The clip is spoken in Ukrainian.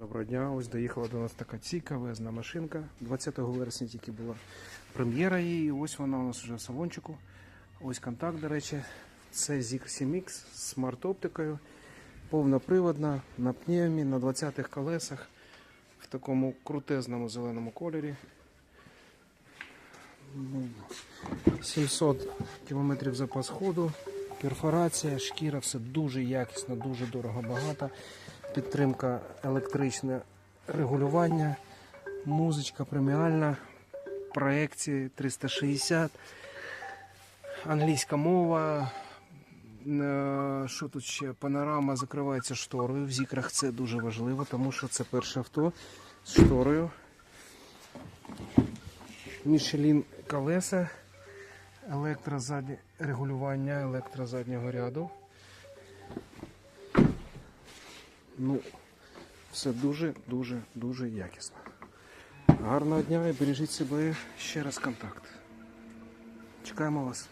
Доброго дня, ось доїхала до нас така ціка, везна машинка. 20 вересня тільки була прем'єра її. Ось вона у нас вже в салончику. Ось контакт, до речі. Це Zig 7X з смарт-оптикою. Повноприводна, на пневмі, на 20-х колесах, в такому крутезному зеленому кольорі. Ну, 700 км запас ходу, перфорація, шкіра, все дуже якісно, дуже дорого багато. Підтримка електричне регулювання, музичка преміальна, проекції 360, англійська мова. Е, Що тут ще? Панорама закривається шторою. В зікрах це дуже важливо, тому що це перше авто з шторою. Мішелін колеса, електрозаднє регулювання електрозаднього ряду. Ну, все дуже, дуже, дуже якісно. Гарного дня і бережіть себе ще раз контакт. Чекаємо вас.